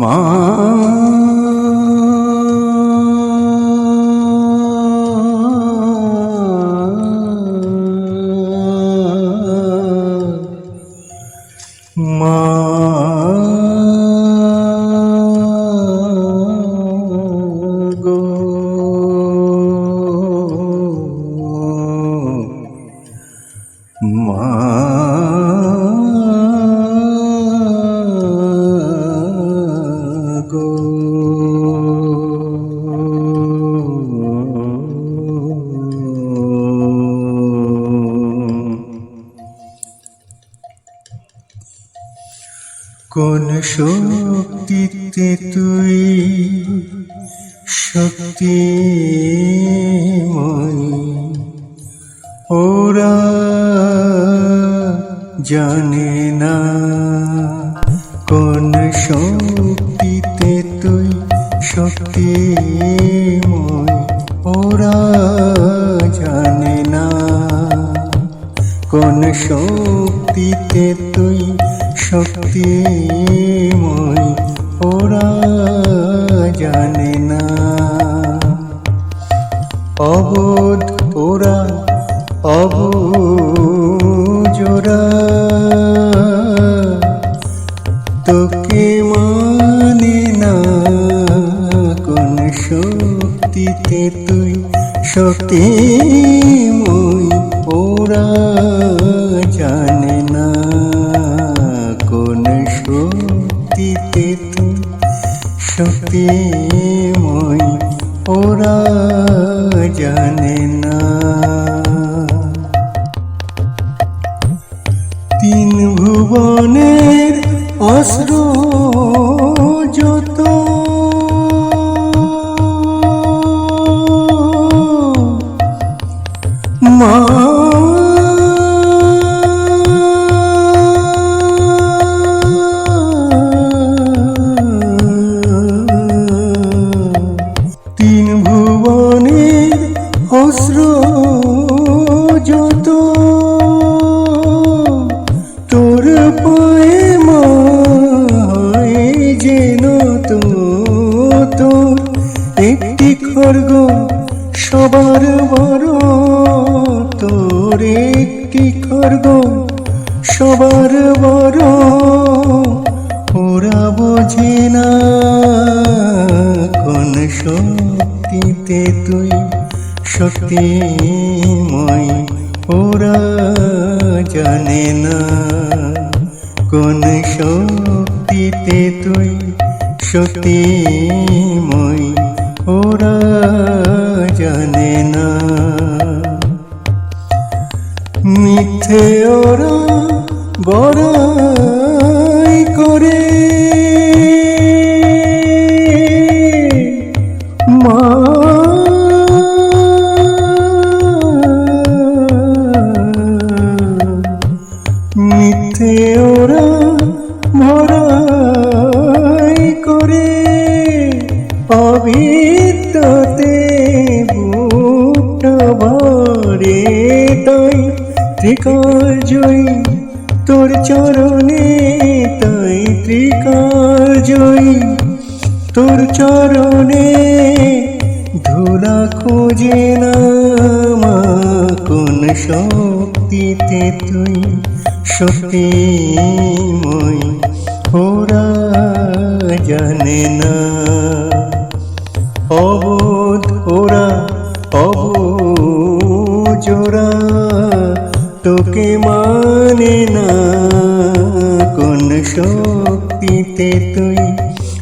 মা কোন শক্তিতে তুই শক্তিময় ওরা জানে না কোন শক্তিতে তুই শক্তিময় ওরা জানে না কোন শক্তিতে তুই শক্তিময় ওরা জানে না। অবোধ ওরা অবুজোরা মা শক্তিময় ওরা জানে না কোন শক্তিতে তুই শক্তিময় ওরা জানে না। মিথ্যে ওরা বড়াই ত্রিকাল জয়ী, তোর চরণে তাই ত্রিকাল জয়ী। তোর চরণে ধুলা খোঁজে না কোন শক্তিতে তুই শক্তিময়, ওরা জানে না। অবোধ ওরা অবুজোরা তোকে মানে না? কোন শক্তিতে তুই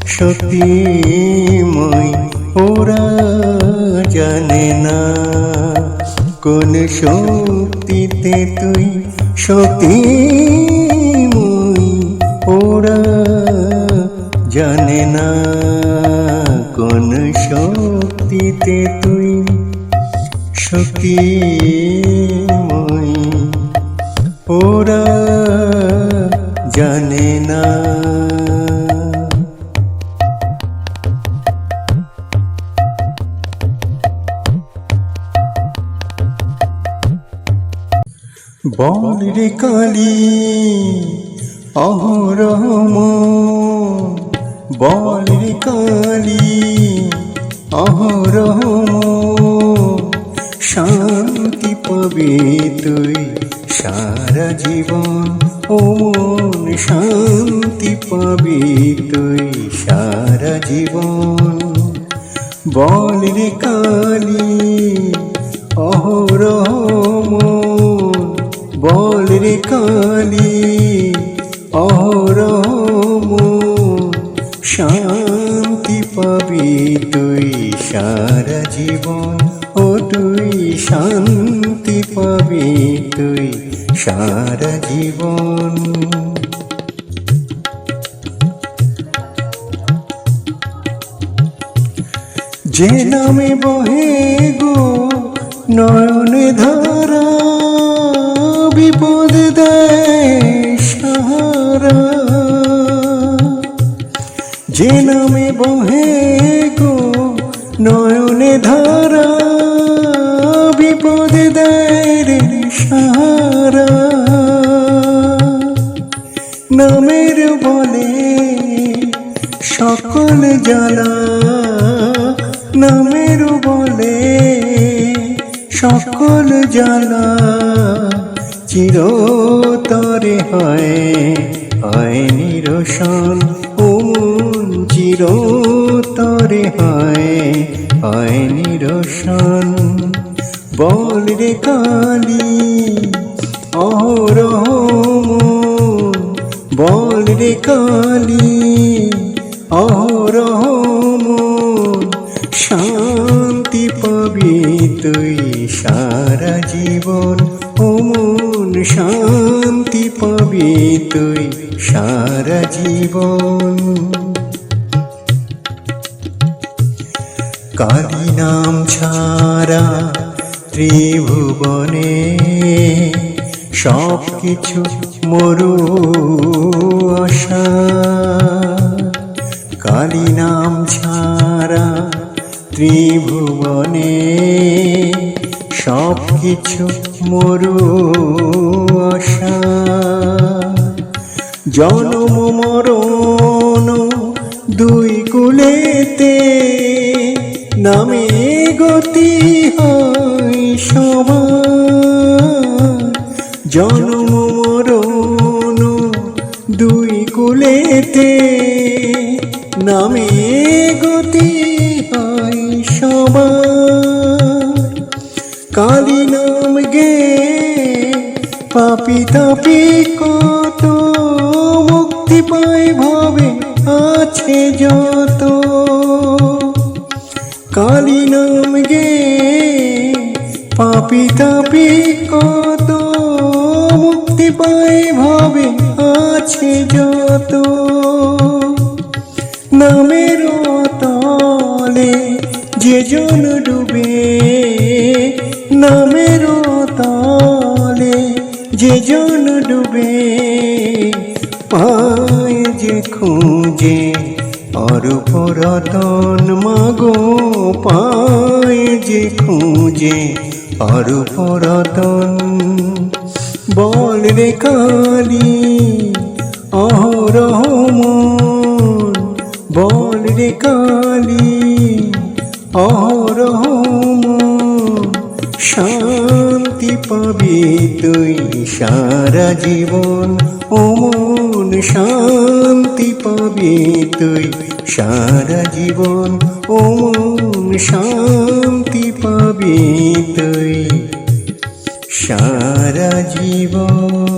শক্তিময় ওরা জানে না। কোন শক্তিতে তুই শক্তিময় ওরা জানে না। কোন শক্তিতে তুই শক্তিময় ওরা জানে না। বল রে কালী অহরহ মন বল রে কালী অহরহ শান্তি পাবি তুই। সারা জীবন ও শান্তি পাবি তুই। সারা জীবন বল রে কালী অহরহ বল রে কালী অহরহ শান্তি পাবি তুই। সারা জীবন ও তুই শান্তি পাবি তুই। সারা জীবন। যে নামে বহে গো নয়নে ধারা বিপদ দেয়। সকল জ্বালা নামের বলে, সকল জ্বালা চিরতরে হয় হয় নিরসন ও মন চিরতরে হয় হয় নিরসন। বল রে কালী, অহরহ বল রে কালী অহরহ শান্তি পাবি তুই সারা জীবন। ও মন শান্তি পাবি তুই সারা জীবন। কালী নাম ছাড়া ত্রিভুবনে সব কিছু মরু আশা। কালী নাম ছাড়া ত্রিভুবনে সব কিছু মরু আশা। জনম মরণ দুই কুলেতে নামে গতি হয় সমান জনম মরণ দুই কুলেতে নামে গতি হয় সমান কালী নাম গে, পাপি তাপি কত, মুক্তি পায় ভাবে আছে যত। কালী নাম গে, পাপি তাপি কত, মুক্তি পায় ভাবে আছে যত। জন ডুবে নামের তলে যে জন ডুবে পায় যে খুঁজে অরূপরতন মাগো পায় যে খুঁজে অরূপরতন বল রে কালী অহরহ মন বল রে কালী। অহরহ মন শান্তি পাবি তুই সারা জীবন ও মন শান্তি পাবি তুই সারা জীবন ও মন শান্তি পাবি তুই সারা জীবন।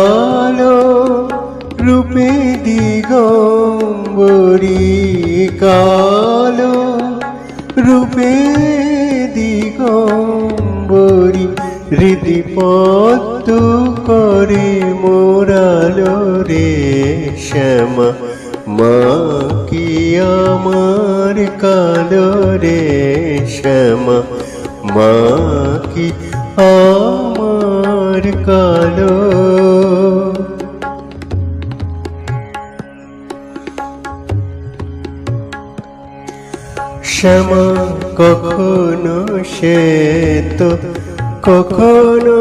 রূপে দিগম্বরী কালো। রূপে দিগম্বরী হৃদি পদ্ম করে মোরালো রে শ্যামা। মা কি আমার কালো রে শ্যামা? মা কি আমার কালো? শ্যামা কখনো সে তো, কখনো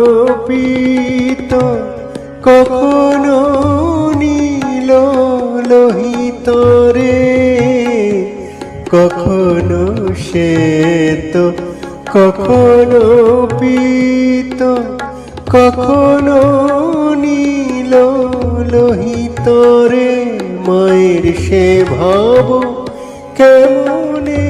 পিত, কখনো নীল লোহিত রে, কখনো সে তো, কখনো পিত, কখনো নীল লোহিত রে, মায়ের সে ভাব কেমনে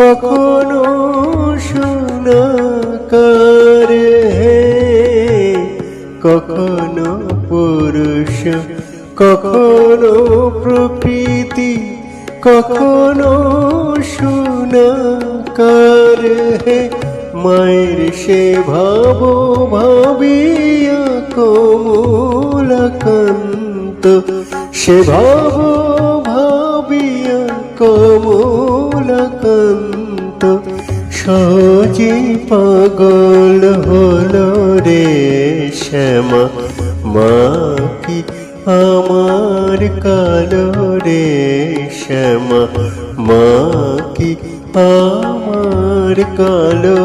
কখনো সোনাকার কখনো পুরুষ, কখনো প্রকৃতি, কখনো সোনাকার মায়ের সে ভাব ভাবিয়া কমলাকান্ত সে ভাব ভাবিয়া কমলাকান্ত সজে পাগল হলো রে শ্যামা। মা কি আমার কালো রে শ্যামা। মা কি আমার কালো।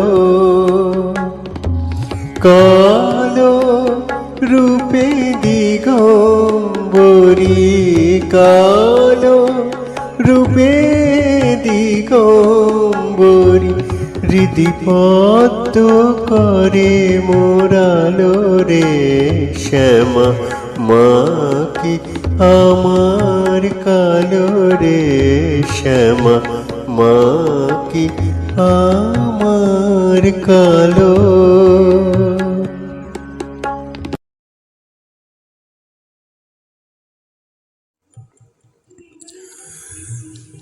কালো রূপে দিগম্বরী, কালো রূপে দিগম্বরী হৃদিপদ্ম করে মোরালো রে শ্যামা মা কি আমার কালো রে শ্যামা মা কি আমার কালো।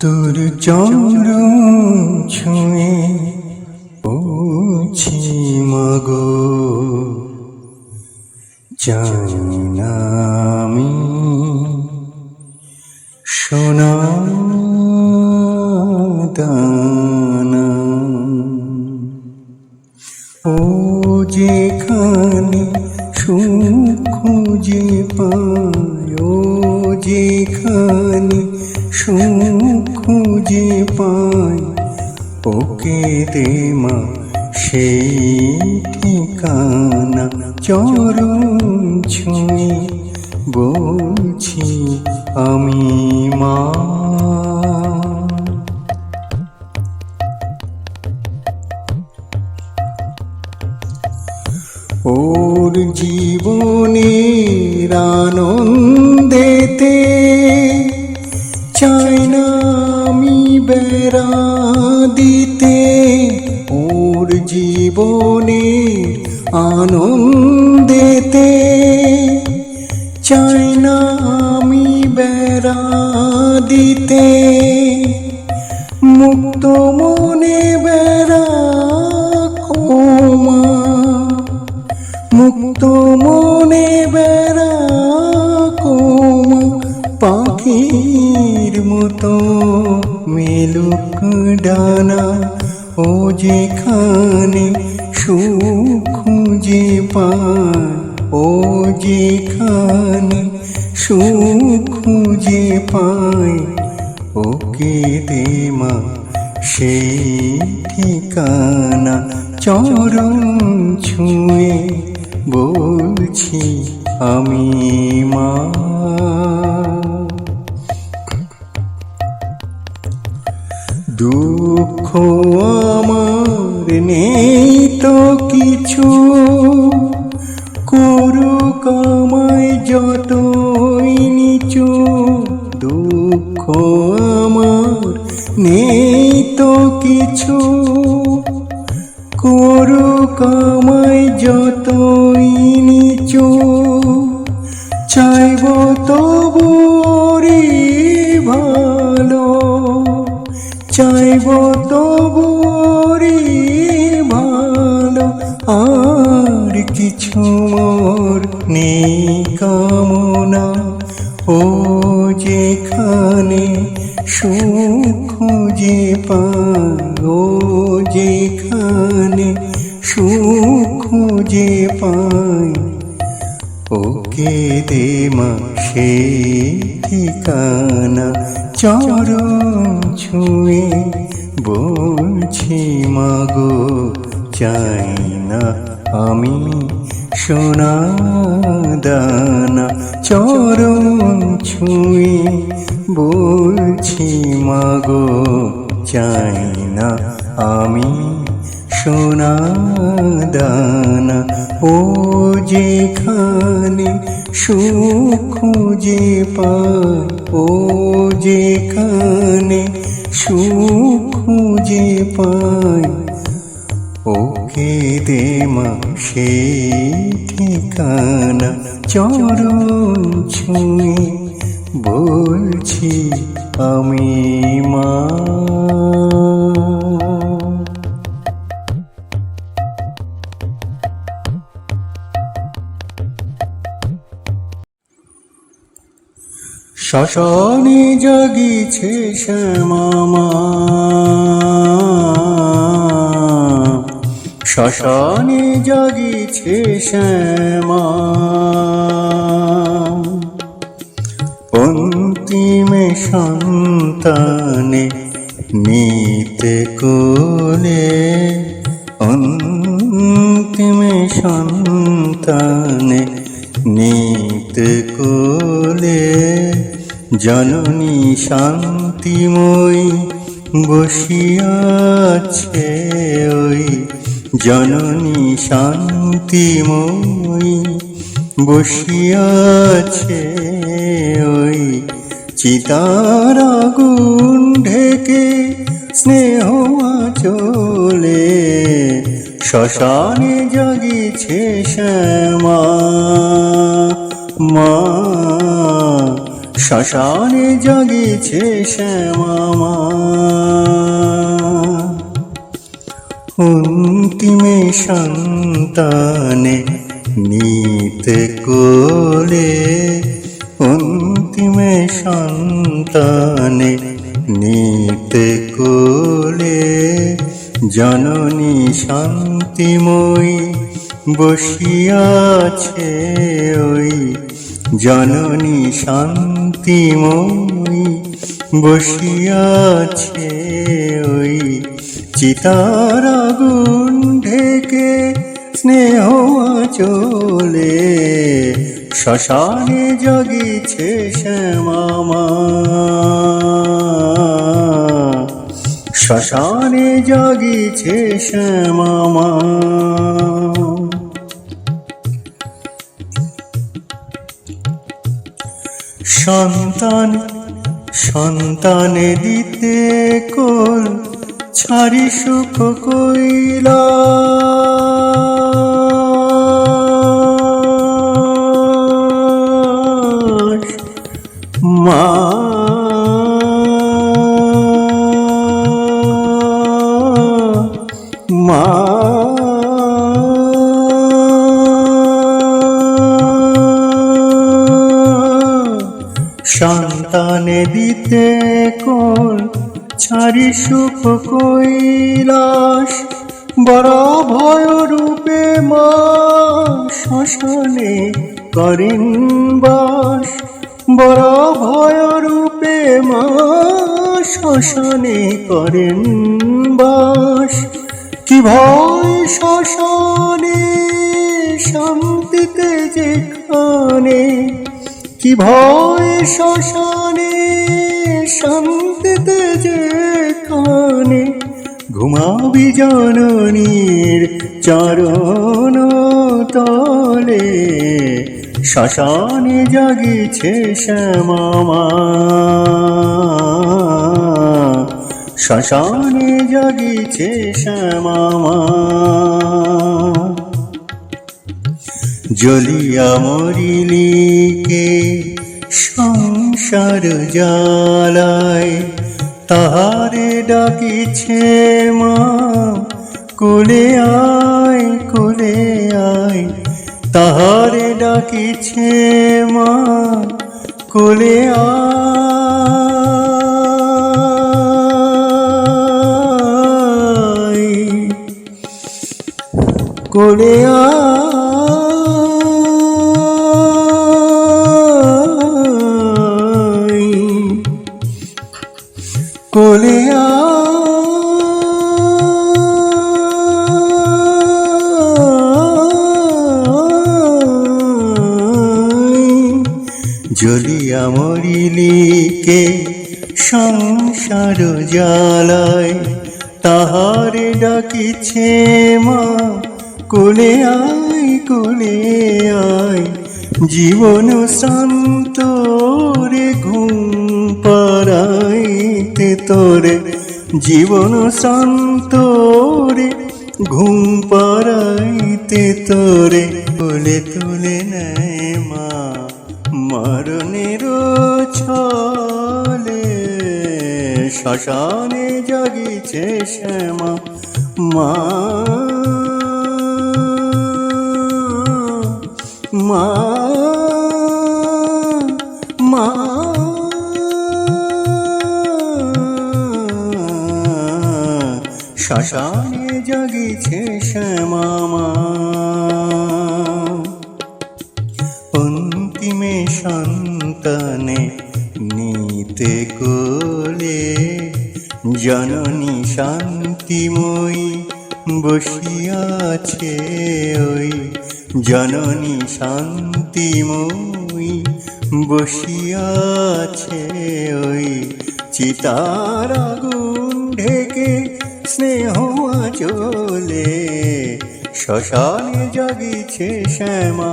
তোর চন্দ্র ছুঁয়ে মাগো জানি না আমি সোনা দানা ও যেখানে সুখ খুঁজে পায়, ও যেখানে সুখ খুঁজে পায়, ওকে দে মা সেই ঠিকানা, চরণ ছুঁয়ে বলছি আমি মা। ওর জীবনের আনন্দেতে চাই না আমি বেড়া দিতে। ওর জীবনের আনন্দেতে চাই না আমি বেড়া দিতে। মুক্ত মনে বেড়া কোমা। মুক্ত মনে বেড়া কোমা। পাখির মতো মেলুক ডানা। ও যেখানে সুখ খুঁজে পায়, ও যেখানে সুখ খুঁজে পায়, ওকে দে মা সেই ঠিকানা। চরণ ছুঁয়ে বলছি আমি মা। দুঃখ আমার নেই তো কিছু। কামাই যতই নিচু। দুঃখ আমার নেই তো কিছু। করু কামাই যতই নিচু। চাইব তবু চাইব তবু ভালো আর কিছু মোর নেই কামনা। ও যেখানে সুখ খুঁজে পাই ও যেখানে সুখ খুঁজে পাই ওকে দে মা। সেই ঠিকানা চরণ ছুঁয়ে বলছি, মাগো, চাই না আমি সোনা দানা। চরণ ছুঁয়ে বলছি, মাগো, চাই না আমি সোনা দানা, ও যেখানে সুখ খুঁজে পায় ও যেখানে সুখ খুঁজে পায়। ওকে দে মা সেই ঠিকানা, চরণ ছুঁয়ে বলছি আমি মা। শ্মশানে জাগিছে শ্যামামা শ্মশানে জাগিছে শ্যামা। অন্তিমে সন্তানে নিতে কোলে অন্তিমে সন্তানে নিতে কোলে। জননী শান্তিময়ী বসিয়াছে ওই। জননী শান্তিময়ী বসিয়াছে ওই। চিতার আগুন ঢেকে স্নেহ চলে শ্মশানে জাগিছে শ্যামা। মা শ্মশানে জাগিছে শ্যামা মা। অন্তিমে সন্তানে নিতে কোলে। অন্তিমে সন্তানে নিতে কোলে। জননী শান্তিময়ী বসিয়াছে ওই জননী শান্তিময়ী বসিয়াছে ওই চিতার আগুন ঢেকে, স্নেহ চলে শ্মশানে জগিছে শ্যামামা শ্মশানে জাগিছে শ্যামামা সন্তান সন্তানে দিতে কোল ছাড়ি সুখ কইলা? কৈলাস বড় ভয় রূপে মা শ্মশানে করেন বাস বড় ভয় রূপে মা শ্মশানে করেন বাস কি ভয় শ্মশানে শান্তিতে যেখানে কি ভয় শ্মশানে শান্তিতে যেখানে ঘুমাবি জননীর চরণ তলে শ্মশানে জাগিছে শ্যামামা শ্মশানে জাগিছে শ্যামামা জ্বলিয়া মরিলিকে সংসার জ্বালায় তাহারে ডাকিছে মা কোলে আয় কোলে আয়। তাহারে ডাকিছে মা কোলে আয়। কোলে আয়। জ্বলিয়া মরিলিকে সংসার জ্বালায়, তাহারে ডাকিছে মা, কোলে আয় কোলে আয়। জীবন শান্ত রে, ঘুম পারাইতে তোরে জীবন শান্ত রে ঘুম পারাইতে তোরে কোলে তুলে নেয় মা, মরণের ছলে। শ্মশানে জাগিছে শ্যামা, মা। মা শ্মশানে জাগিছে শ্যামা মা অন্তিমে সন্তানে নিতে কোলে জননী শান্তিময়ী বসিয়াছে ওই জননী শান্তিময়ী বসিয়াছে ওই চিতার আগুন ঢেকে স্নেহ চলে শ্মশানে জাগিছে শ্যামা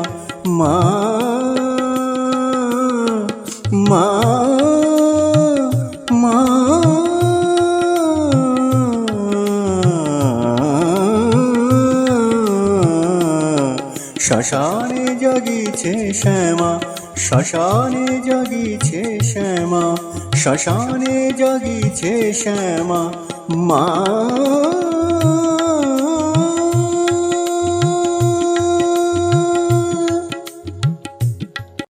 মা মা মা। শ্মশানে জাগিছে শ্যামা শ্মশানে জাগিছে শ্যামা শ্মশানে জগিছে শ্যামা মা।